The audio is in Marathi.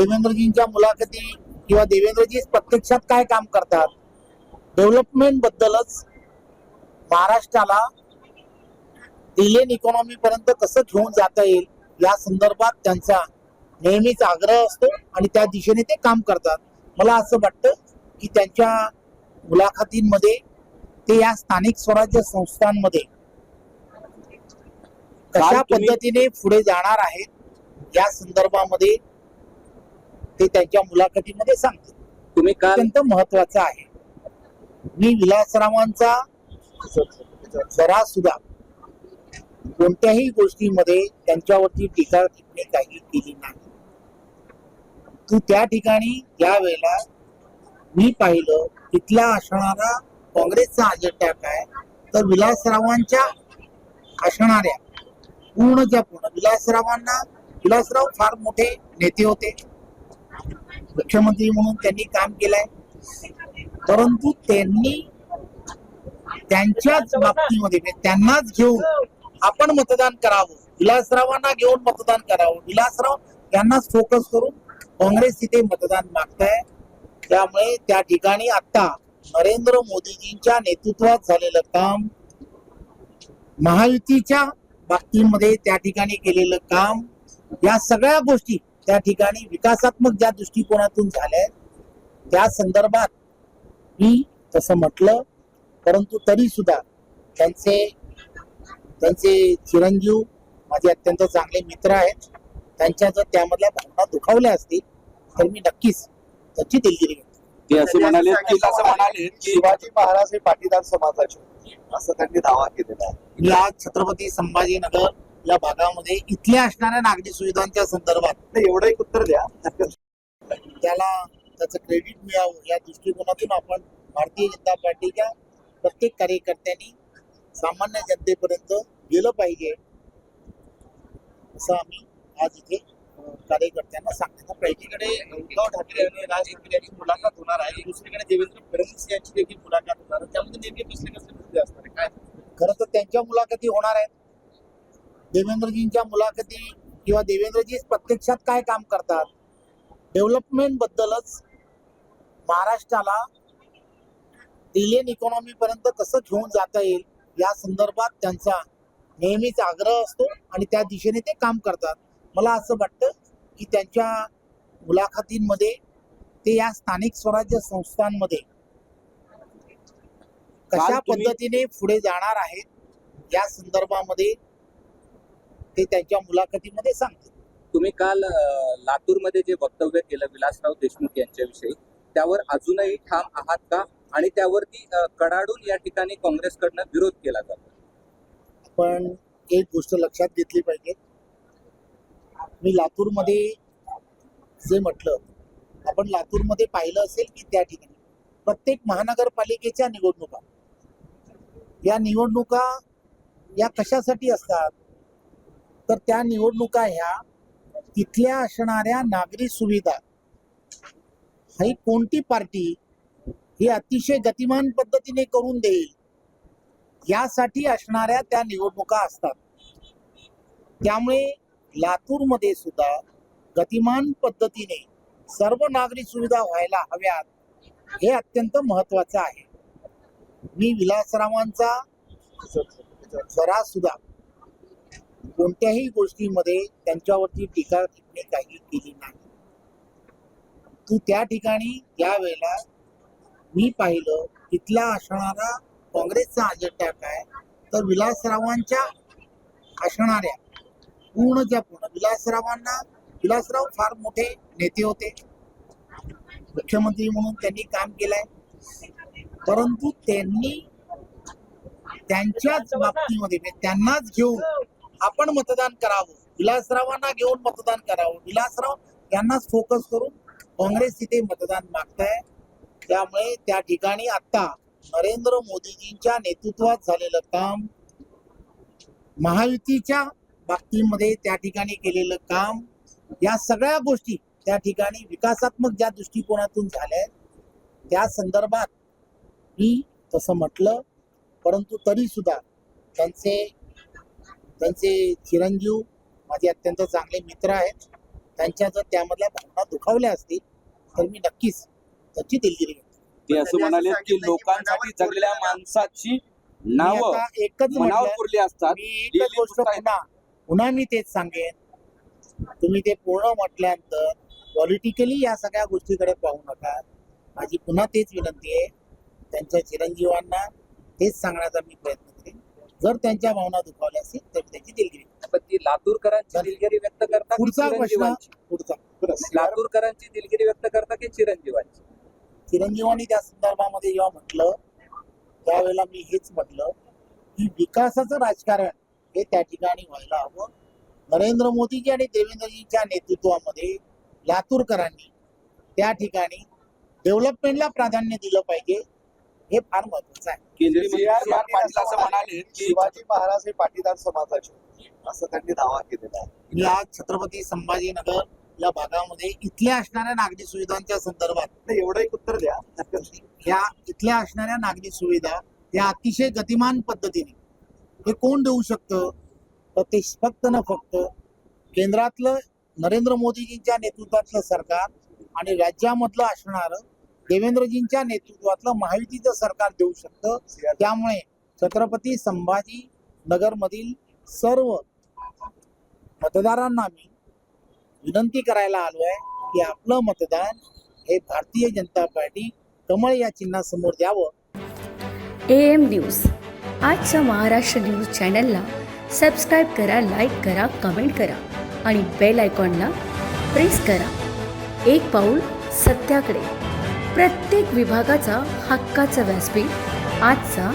देवेंद्रजींच्या मुलाखती किंवा देवेंद्रजी प्रत्यक्षात काय काम करतात? डेव्हलपमेंट बद्दलच महाराष्ट्राला डिलेन इकॉनॉमी पर्यंत कसं घेऊन जाता येईल या संदर्भात त्यांचा नेहमीच आग्रह असतो आणि त्या दिशेने ते काम करतात. मला असं वाटतं की त्यांच्या मुलाखतींमध्ये ते या स्थानिक स्वराज्य संस्थांमध्ये कशा पद्धतीने पुढे जाणार आहेत या संदर्भामध्ये ते त्यांच्या मुलाखतीमध्ये सांगतात. तुम्ही काल अत्यंत महत्वाचं आहे. मी विलासरावांचा जरा सुद्धा कोणत्याही गोष्टीमध्ये त्यांच्यावरती टीका टिप्पणी काही केली नाही. तू त्या ठिकाणी ज्या वेळेला मी पाहिलं तिथला असणारा काँग्रेसचा अजेंडा काय? तर विलासरावांच्या असणाऱ्या पूर्णच्या पूर्ण विलासरावांना विलासराव फार मोठे नेते होते. मुख्यमंत्री म्हणून त्यांनी काम केलंय. परंतु त्यांनी त्यांच्याच बाबतीमध्ये म्हणजे त्यांनाच घेऊन आपण मतदान करावं. विलासरावांना घेऊन मतदान करावं. विलासराव यांनाच फोकस करून काँग्रेस तिथे मतदान मागताय. त्यामुळे त्या ठिकाणी आता नरेंद्र मोदीजींच्या नेतृत्वात झालेलं काम महायुतीच्या बाबतीमध्ये त्या ठिकाणी केलेलं काम या सगळ्या गोष्टी त्या ठिकाणी विकासात्मक ज्या दृष्टिकोनातून झाल्या त्या संदर्भात मी तसं म्हटलं परंतु तरी सुद्धा त्यांचे त्यांचे चिरंजीव माझे अत्यंत चांगले मित्र आहेत. त्यांच्या जर त्यामधल्या भावना दुखावल्या असतील तर मी नक्कीच त्याची दिलगिरी घेतो. ते असे म्हणाले की असं म्हणाले की शिवाजी महाराज हे पाटीदार समाजाचे असं त्यांनी दावा केलेला आहे. मी आज छत्रपती संभाजीनगर या भागामध्ये इथल्या असणाऱ्या नागरी सुविधांच्या संदर्भात एवढं एक उत्तर द्या. त्याला त्याचं क्रेडिट मिळावं या दृष्टिकोनातून आपण भारतीय जनता पार्टीच्या प्रत्येक कार्यकर्त्यांनी सामान्य जनतेपर्यंत गेलं पाहिजे असं आम्ही आज इथे कार्यकर्त्यांना सांगण्याचा प्रयत्न एकीकडे उद्धव ठाकरे आणि राज ठाकरे यांची मुलाखत होणार आहे. दुसरीकडे देवेंद्र फडणवीस यांची देखील मुलाखत होणार आहे. त्यामध्ये नेमके कसले कसले मुद्दे असणार आहे? काय? खरं तर त्यांच्या मुलाखती होणार आहेत. देवेंद्रजींच्या मुलाखती किंवा देवेंद्रजी प्रत्यक्षात काय काम करतात? डेव्हलपमेंट बद्दलच महाराष्ट्राला डिलेन इकॉनॉमी पर्यंत कसं घेऊन जाता येईल या संदर्भात त्यांचा नेहमीच आग्रह असतो आणि त्या दिशेने ते काम करतात. मला असं वाटतं की त्यांच्या मुलाखतींमध्ये ते या स्थानिक स्वराज्य संस्थांमध्ये कशा पद्धतीने पुढे जाणार आहेत या संदर्भामध्ये ते त्यांच्या मुलाखतीमध्ये सांगतात. तुम्ही काल लातूरमध्ये जे वक्तव्य केलं विलासराव देशमुख यांच्याविषयी त्यावर अजूनही ठाम आहात का? आणि त्यावरती कडाडून या ठिकाणी काँग्रेसकडनं विरोध केला जातो. पण एक गोष्ट लक्षात घेतली पाहिजे. मी लातूरमध्ये जे म्हटलं आपण लातूरमध्ये पाहिलं असेल की त्या ठिकाणी प्रत्येक महानगरपालिकेच्या निवडणुका. या निवडणुका या कशासाठी असतात? तर त्या निवडणुका ह्या तिथल्या असणाऱ्या नागरी सुविधा ही कोणती पार्टी ही अतिशय गतिमान पद्धतीने करून देईल यासाठी असणाऱ्या त्या निवडणुका असतात. त्यामुळे लातूरमध्ये सुद्धा गतिमान पद्धतीने सर्व नागरी सुविधा व्हायला हव्यात हे अत्यंत महत्वाचं आहे. मी विलासरावांचा जरा सुद्धा कोणत्याही गोष्टीमध्ये त्यांच्यावरती टीका टिप्पणी काही केली नाही. तू त्या ठिकाणी ज्या वेळेला मी पाहिलं तिथला असणारा काँग्रेसचा अजेंडा काय? तर विलासरावांच्या असणाऱ्या पूर्णच्या पूर्ण विलासरावांना विलासराव फार मोठे नेते होते. मुख्यमंत्री म्हणून त्यांनी काम केलंय. परंतु त्यांनी त्यांच्याच बाबतीमध्ये त्यांनाच घेऊन आपण मतदान करावं. विलासरावांना घेऊन मतदान करावं. विलासराव यांनाच फोकस करून काँग्रेस तिथे मतदान मागताय. त्यामुळे त्या ठिकाणी आता नरेंद्र मोदीजींच्या नेतृत्वात झालेलं काम महायुतीच्या बाबतीमध्ये त्या ठिकाणी केलेलं काम या सगळ्या गोष्टी त्या ठिकाणी विकासात्मक ज्या दृष्टिकोनातून झाल्या आहेत, त्या संदर्भात मी तसं म्हटलं परंतु तरी सुद्धा त्यांचे त्यांचे चिरंजीव माझे अत्यंत चांगले मित्र आहेत. त्यांच्या जर त्यामधल्या भावना दुखावल्या असतील तर मी नक्कीच त्याची दिलगिरी घेतो. ते असं म्हणाले की लोकांसाठी जगलेल्या कोरलेल्या- माणसाची नावं एकच मनावर म्हटलं पुरली असतात. मी एकच गोष्ट. पुन्हा पुन्हा मी तेच सांगेन. तुम्ही ते पूर्ण म्हटल्यानंतर पॉलिटिकली या सगळ्या गोष्टीकडे पाहू नका. माझी पुन्हा तेच विनंती आहे. त्यांच्या चिरंजीवांना तेच सांगण्याचा मी प्रयत्न करेन. जर त्यांच्या भावना दुखावल्या असतील तर त्याची दिलगिरी. पण ती लातूरकरांची दिलगिरी व्यक्त करता पुढचा प्रश्न पुढचा लातूरकरांची दिलगिरी व्यक्त करता की चिरंजीवांची? चिरंजीवांनी त्या संदर्भामध्ये जेव्हा म्हटलं त्यावेळेला मी हेच म्हटलं की विकासाचं राजकारण हे त्या ठिकाणी व्हायला हवं. नरेंद्र मोदीजी आणि देवेंद्रजींच्या नेतृत्वामध्ये लातूरकरांनी त्या ठिकाणी डेव्हलपमेंटला प्राधान्य दिलं पाहिजे. हे फार महत्वाचं आहे केंद्रीय मंत्री C R C R Patil असं म्हणाले की शिवाजी महाराज हे पाटीदार समाजाचे. असं त्यांनी दावा केलेला आहे आज छत्रपती संभाजीनगर या भागामध्ये इथल्या असणाऱ्या नागरी सुविधांच्या संदर्भात एवढं एक उत्तर द्या. ह्या इथल्या असणाऱ्या नागरी सुविधा या अतिशय गतिमान पद्धतीने हे कोण देऊ शकतं तर ते फक्त न फक्त केंद्रातलं नरेंद्र मोदीजींच्या नेतृत्वातलं सरकार आणि राज्यामधलं असणारं देवेंद्रजींच्या नेतृत्वातलं महायुतीचं सरकार देऊ शकतं त्यामुळे छत्रपती संभाजी नगरमधील सर्व मतदारांना मी विनंती करायला आलो आहे की आपलं मतदान हे भारतीय जनता पार्टी कमळ या चिन्हासमोर द्यावं. A M news. आजच्या महाराष्ट्र न्यूज चॅनलला सबस्क्राईब करा लाईक करा कमेंट करा आणि बेल आयकॉनला प्रेस करा. एक पाऊल सत्याकडे. प्रत्येक विभागाचा हक्काचा व्यासपीठ आजचा